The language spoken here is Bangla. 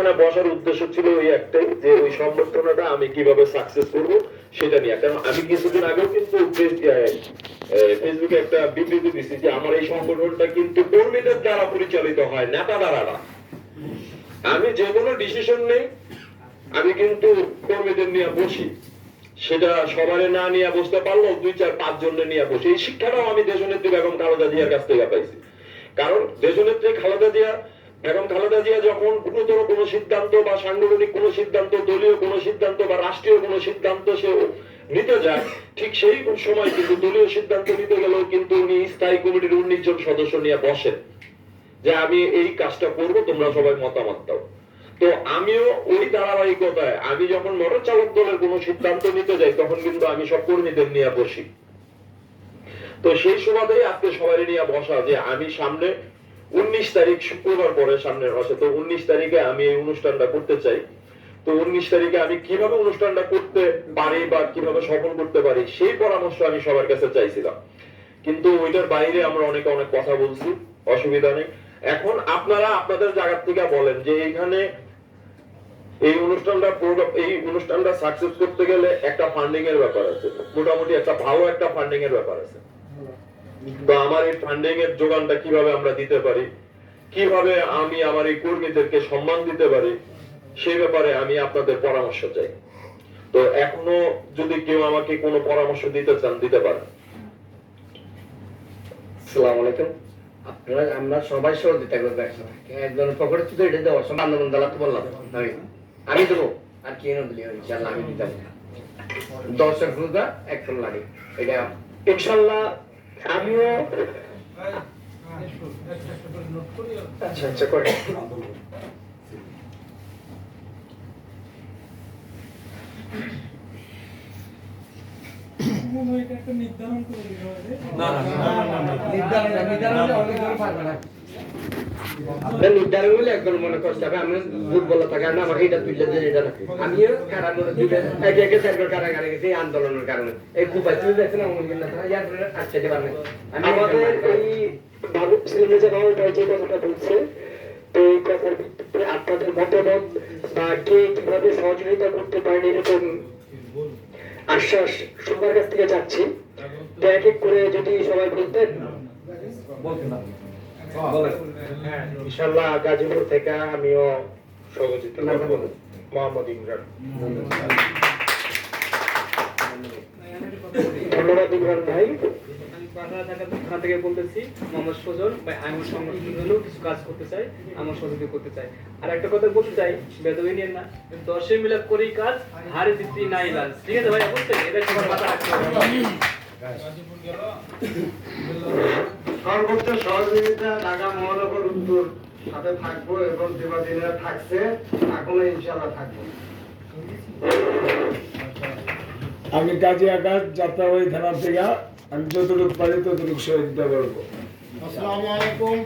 এখানে বসার উদ্দেশ্য ছিল ওই একটাই, যে ওই সংগঠনটা আমি কীভাবে সাকসেস করব সেটা নিয়ে। কারণ আমি কিছুদিন আগেও কিন্তু ফেসবুকে একটা বিবৃতি যে আমার এই সংগঠনটা কিন্তু কর্মীদের দ্বারা পরিচালিত হয় নেতা দ্বারা আমি যে কোনো ডিসিশন নেই, আমি কিন্তু কর্মীদের নিয়ে বসি। সেটা সবারে না নিয়ে বসতে পারলেও দুই চার পাঁচ জনের নিয়ে বসি। এই শিক্ষাটাও আমি দেশনেত্রী বেগম খালেদা জিয়ার কাছ থেকে পাইছি। কারণ দেশনেত্রী খালেদা জিয়া বেগম খালেদা জিয়া যখন গুরুতর কোনো সিদ্ধান্ত বা সাংগঠনিক কোনো সিদ্ধান্ত, দলীয় কোনো সিদ্ধান্ত বা রাষ্ট্রীয় কোনো সিদ্ধান্ত সে নিতে যায়, ঠিক সেই সময় কিন্তু দলীয় সিদ্ধান্ত নিতে গেলেও কিন্তু উনি স্থায়ী কমিটির উনিশ জন সদস্য নিয়ে বসেন। যে আমি এই কাজটা করব, তোমরা সবাই মতামত দাও। তো আমিও ওই ধারাবাহিকতায়, আমি যখন মোটর চালক দলের কোনো সিদ্ধান্ত নিতে যাই, তখন কিন্তু আমি সব কর্মীদের নিয়ে বসি। তো সেই সুবাদেই আজকে সবাই নিয়ে বসা যে আমি সামনে উনিশ তারিখ শুক্রবার পরে সামনের মাসে, তো উনিশ তারিখে আমি এই অনুষ্ঠানটা করতে চাই। তো উনিশ তারিখে আমি কীভাবে অনুষ্ঠানটা করতে পারি বা কীভাবে সফল করতে পারি, সেই পরামর্শ আমি সবার কাছে চাইছিলাম। কিন্তু ওইটার বাইরে আমরা অনেকে অনেক কথা বলছি, অসুবিধা নেই। এখন আপনারা আপনাদের জায়গা থেকে বলেন যে এইখানে এই অনুষ্ঠানটা এই অনুষ্ঠানটা সাকসেস করতে গেলে একটা ফান্ডিং এর ব্যাপার আছে। মোটামুটি একটা ভালো একটা ফান্ডিং এর ব্যাপার আছে। তো আমার এই ফান্ডিং এর যোগানটা কীভাবে আমরা দিতে পারি? কীভাবে আমি আমার এই কর্মীদেরকে সম্মান দিতে পারি? সেই ব্যাপারে আমি আপনাদের পরামর্শ চাই। তো এখনও যদি কেউ আমাকে কোনো পরামর্শ দিতে চান, দিতে পারেন। আসসালামু আলাইকুম। আপনারা, আমরা সবাই পকেটে তুলে এটা দেওয়া আন্দোলন দালা তো বললাম। আমি দেবো। আর কি ইনশাল্লাহ আমি দিতাম। দর্শক লাগে এটা ইনশাল্লাহ আমিও আচ্ছা আচ্ছা করে নির্ধারণ নির্ধারণ হলে অনেক পারবে না আপনার নির্ধারণ হলে একজন মনে করতে হবে আমি দুর্বলতার কারণে আমার এটা তুললে যে এটা না। আমিও কারা একে একে চার কারা কারা এই আন্দোলনের কারণে। এই কুপাই তুলে যাচ্ছে না অমন কিনা ইয়ার আসছে পারবে আমি আমাদের এই বাবু সিলেজা বাবু যে কথাটা বলছে তো এই কথার ভিত্তিতে আপনাদের মতামত বা কে কীভাবে সহযোগিতা করতে পারেন এরকম আশ্বাস সবার কাছ থেকে যাচ্ছি এক এক করে যদি সবাই বলতেন। ইনশাল্লাহ গাজীপুর থেকে আমিও সহযোগিতা করব। মোহাম্মদ ইমরান। ধন্যবাদ ইমরান ভাই। থেকে বলতেছি মোহাম্মদ সজল ভাই আমার সংগঠন হলেও কিছু কাজ করতে চাই আমার সহযোগিতা করতে চাই। আর একটা কথা বলতে চাই বেদবি নিয়ে না দশে মিলাপ করেই কাজ হারে দিতে নাই লাল ঠিক আছে ভাই বুঝতে এটা সবার মাথা রাখতে হবে। সর্বোচ্চ সহযোগিতা ঢাকা মহানগর উত্তর সাথে থাকব এবং থাকছে এখনও ইনশাল্লাহ থাকব। আমি কাজী আকাশ যাত্রাবাড়ি থানার থেকে আমি যতটুকু পারি ততটুকু সহযোগিতা করব। আসসালামু আলাইকুম।